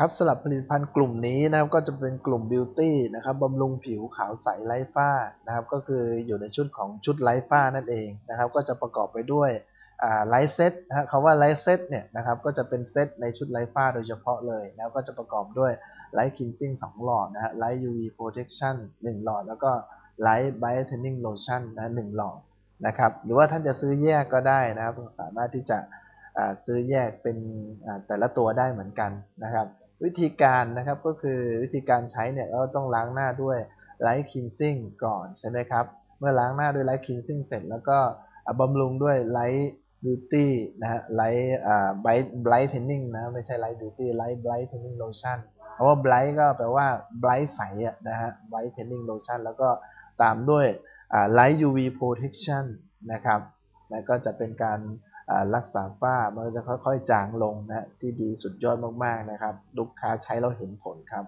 ครับสำหรับผลิตภัณฑ์กลุ่มนี้นะครับก็จะเป็นกลุ่มบิวตี้นะครับบำรุงผิวขาวใสไร้ฝ้านะครับก็คืออยู่ในชุดของชุดไร้ฝ้านั่นเองนะครับก็จะประกอบไปด้วยไลท์เซตนะคำว่าไลท์เซตเนี่ยนะครับก็จะเป็นเซตในชุดไร้ฝ้าโดยเฉพาะเลยแล้วก็จะประกอบด้วยไลท์คินซิ่งสองหลอดนะฮะไลท์ UV protection 1หลอด แล้วก็ไลท์ไบรท์เทนนิ่งโลชั่นนะหนึ่งหลอดนะครับหรือว่าท่านจะซื้อแยกก็ได้นะครับสามารถที่จะซื้อแยกเป็นแต่ละตัวได้เหมือนกันนะครับ วิธีการนะครับก็คือวิธีการใช้เนี่ยเราต้องล้างหน้าด้วยไลท์คินซิ่งก่อนใช่ไหมครับ เมื่อล้างหน้าด้วยไลท์คินซิ่งเสร็จแล้วก็บำรุงด้วยไลท์บิวตี้นะฮะไลท์อ่าไบรท์ไบท์เทนนิ่งนะไม่ใช่ไลท์บิวตี้ไลท์ไบรท์เทนนิ่งโลชั่นเพราะว่าไบรท์ก็แปลว่าไบรท์ใสอะนะฮะไบรท์เทนนิ่งโลชั่นแล้วก็ตามด้วยไลท์ UV protection นะครับแล้วก็จะเป็นการ รักษาฝ้ามันจะค่อยๆจางลงนะที่ดีสุดยอดมากๆนะครับ ลูกค้าใช้เราเห็นผลครับ